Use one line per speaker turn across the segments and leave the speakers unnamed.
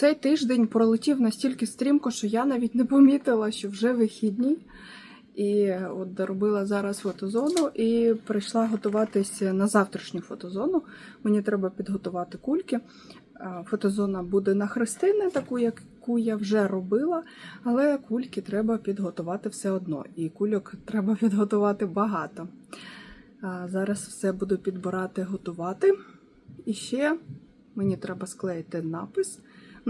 Цей тиждень пролетів настільки стрімко, що я навіть не помітила, що вже вихідні. І от доробила зараз фотозону і прийшла готуватися на завтрашню фотозону. Мені треба підготувати кульки. Фотозона буде на хрестини, таку, яку я вже робила, але кульки треба підготувати все одно. І кульок треба підготувати багато. Зараз все буду підбирати, готувати. І ще мені треба склеїти напис.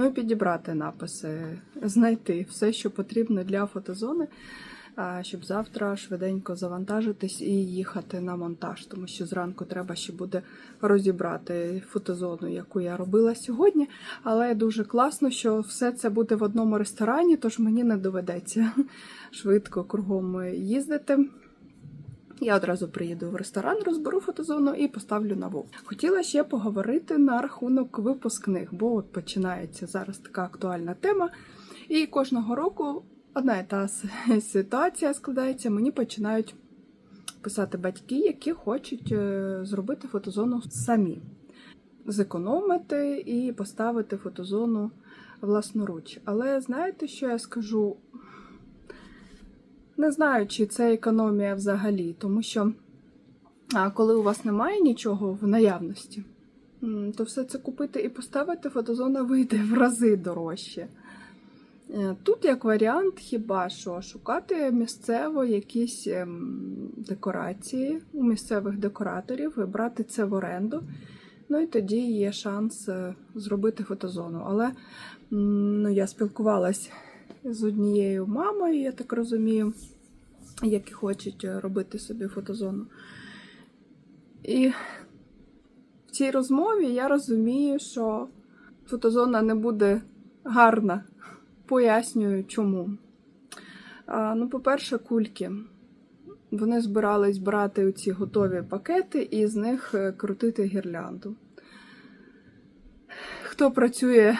Ну і підібрати написи, знайти все, що потрібно для фотозони, щоб завтра швиденько завантажитись і їхати на монтаж, тому що зранку треба ще буде розібрати фотозону, яку я робила сьогодні. Але дуже класно, що все це буде в одному ресторані, тож мені не доведеться швидко кругом їздити. Я одразу приїду в ресторан, розберу фотозону і поставлю нову. Хотіла ще поговорити на рахунок випускних, бо от починається зараз така актуальна тема. І кожного року одна і та ситуація складається. Мені починають писати батьки, які хочуть е, зробити фотозону самі, зекономити і поставити фотозону власноруч. Але знаєте, що я скажу? Не знаю, чи це економія взагалі, тому що коли у вас немає нічого в наявності, то все це купити і поставити фотозона вийде в рази дорожче. Е, Тут як варіант, хіба що шукати місцево якісь ем, декорації у місцевих декораторів брати це в оренду. Ну і тоді є шанс е, зробити фотозону. Але ну, я спілкувалась з однією мамою, я так розумію, які хочуть е, робити собі фотозону. І в цій розмові я розумію, що фотозона не буде гарна. Пояснюю, чому. А, ну, по-перше, кульки. Вони збирались брати ці готові пакети і з них е, крутити гірлянду. Хто працює,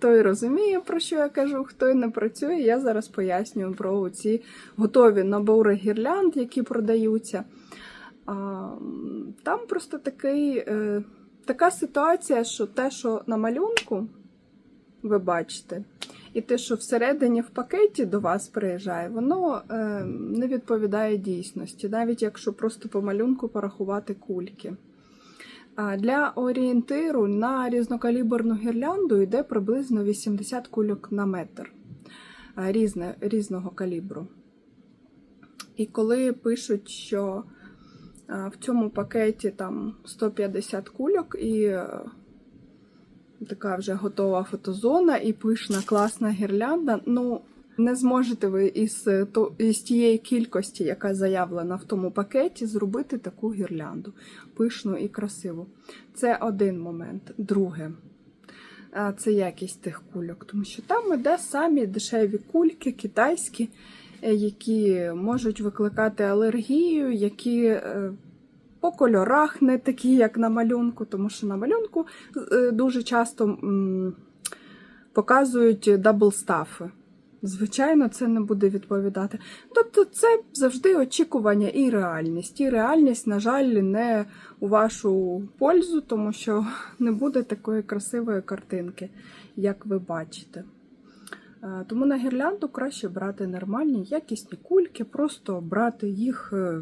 той розуміє, про що я кажу, хто не працює, я зараз пояснюю про ці готові набори гірлянд, які продаються. Там просто такий, е, така ситуація, що те, що на малюнку ви бачите, і те, що всередині в пакеті до вас приїжджає, воно е, не відповідає дійсності, навіть якщо просто по малюнку порахувати кульки. Для орієнтиру на різнокаліберну гірлянду йде приблизно 80 кульок на метр різне, різного калібру. І коли пишуть, що в цьому пакеті там 150 кульок і така вже готова фотозона і пишна класна гірлянда, ну не зможете ви із, е, із тієї кількості, яка заявлена в тому пакеті, зробити таку гірлянду пишну і красиву. Це один момент. Друге. Це якість тих кульок, тому що там іде самі дешеві кульки, китайські, е, які можуть викликати алергію, які е, по кольорах не такі, як на малюнку, тому що на малюнку дуже часто показують даблстафи. Звичайно, це не буде відповідати. Тобто, це завжди очікування і реальність. І реальність, на жаль, не у вашу пользу, тому що не буде такої красивої картинки, як ви бачите. Е, Тому на гірлянду краще брати нормальні, якісні кульки, просто брати їх е,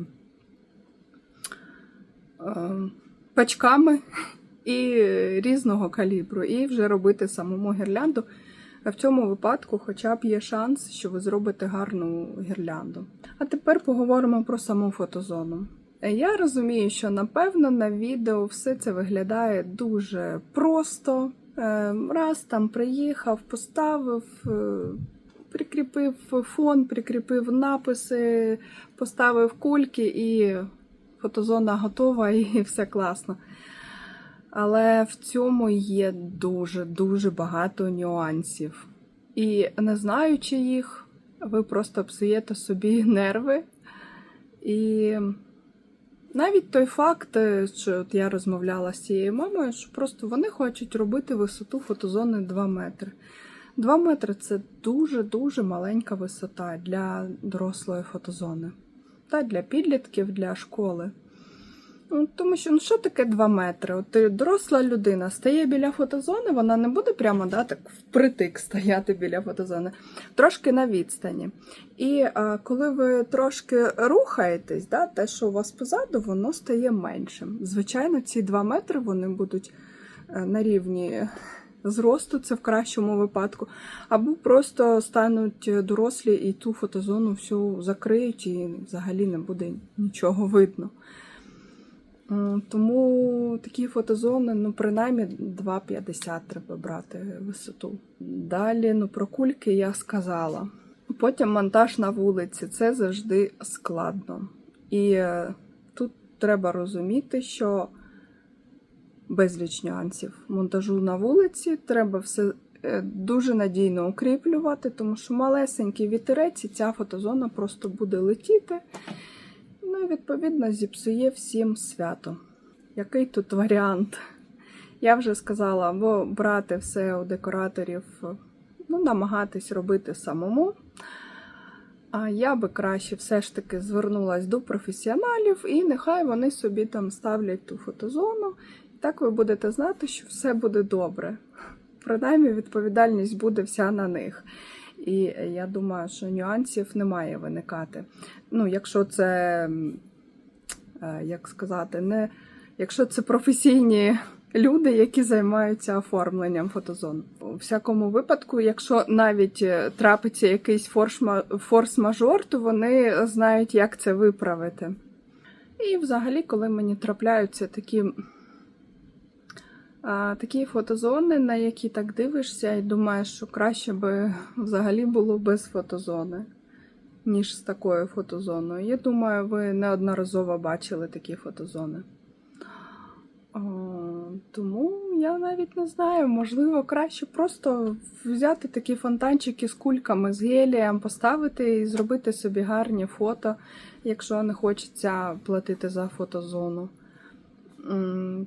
е, пачками і різного калібру, і вже робити самому гірлянду. В цьому випадку хоча б є шанс, що ви зробите гарну гірлянду. А тепер поговоримо про саму фотозону. Я розумію, що напевно на відео все це виглядає дуже просто. Е, Раз там приїхав, поставив, е, прикріпив фон, прикріпив написи, поставив кульки і фотозона готова, і все класно. Але в цьому є дуже-дуже багато нюансів. І не знаючи їх, ви просто псуєте собі нерви. І навіть той факт, е, що от я розмовляла з цією мамою, що просто вони хочуть робити висоту фотозони 2 метри. 2 метри це дуже-дуже маленька висота для дорослої фотозони. Та для підлітків, для школи. Ну, тому що ну що таке 2 метри? От ти доросла людина стає біля фотозони, вона не буде прямо да, так впритик стояти біля фотозони, трошки на відстані. І а, коли ви трошки рухаєтесь, да, те, що у вас позаду, воно стає меншим. Звичайно, ці 2 метри вони будуть е, на рівні зросту, це в кращому випадку, або просто стануть дорослі і ту фотозону всю закриють, і взагалі не буде нічого видно. Тому такі фотозони, ну, принаймні 2,50 треба брати висоту. Далі, ну, про кульки я сказала. Потім монтаж на вулиці це завжди складно. І е, тут треба розуміти, що безліч нюансів монтажу на вулиці треба все е, дуже надійно укріплювати, тому що малесенький вітерець і ця фотозона просто буде летіти. Ну відповідно зіпсує всім свято. Який тут варіант? Я вже сказала, або брати все у декораторів, ну, намагатись робити самому. А я би краще все ж таки звернулася до професіоналів, і нехай вони собі там ставлять ту фотозону. Так ви будете знати, що все буде добре. Принаймні, відповідальність буде вся на них. І я думаю, що нюансів не має виникати. Ну, якщо це, е, як сказати, не якщо це професійні люди, які займаються оформленням фотозон. У всякому випадку, якщо навіть е, трапиться якийсь форс-мажор, то вони знають, як це виправити. І взагалі, коли мені трапляються такі, а, такі фотозони, на які так дивишся, і думаєш, що краще би взагалі було без фотозони, ніж з такою фотозоною. Я думаю, ви неодноразово бачили такі фотозони. О, тому я навіть не знаю, можливо, краще просто взяти такі фонтанчики з кульками, з гелієм, поставити і зробити собі гарні фото, якщо не хочеться платити за фотозону.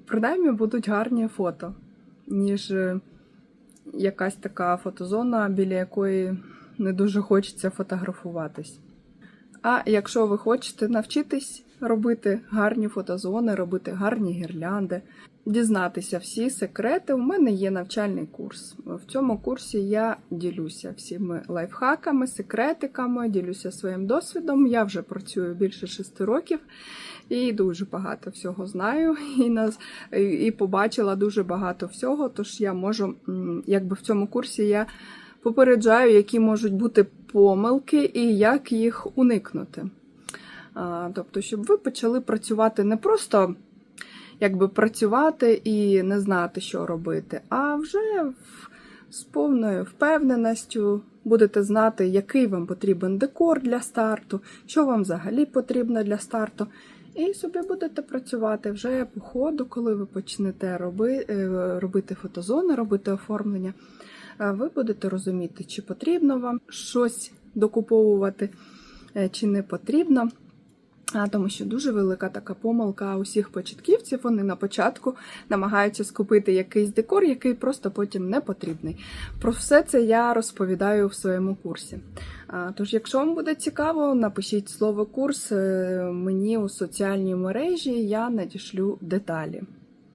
Принаймні будуть гарні фото, ніж е, якась така фотозона, біля якої не дуже хочеться фотографуватись. А якщо ви хочете навчитись робити гарні фотозони, робити гарні гірлянди, дізнатися всі секрети, у мене є навчальний курс. В цьому курсі я ділюся всіми лайфхаками, секретиками, ділюся своїм досвідом. Я вже працюю більше шести років і дуже багато всього знаю. І нас і побачила дуже багато всього. Тож я можу, якби в цьому курсі я попереджаю, які можуть бути помилки і як їх уникнути. Тобто, щоб ви почали працювати не просто якби працювати і не знати, що робити, а вже з повною впевненістю будете знати, який вам потрібен декор для старту, що вам взагалі потрібно для старту. І собі будете працювати вже по ходу, коли ви почнете роби, е, робити фотозони, робити оформлення. Е, Ви будете розуміти, чи потрібно вам щось докуповувати, е, чи не потрібно. Тому що дуже велика така помилка усіх початківців. Вони на початку намагаються скупити якийсь декор, який просто потім не потрібний. Про все це я розповідаю в своєму курсі. Тож, якщо вам буде цікаво, напишіть слово курс е, мені у соціальній мережі, я надішлю деталі.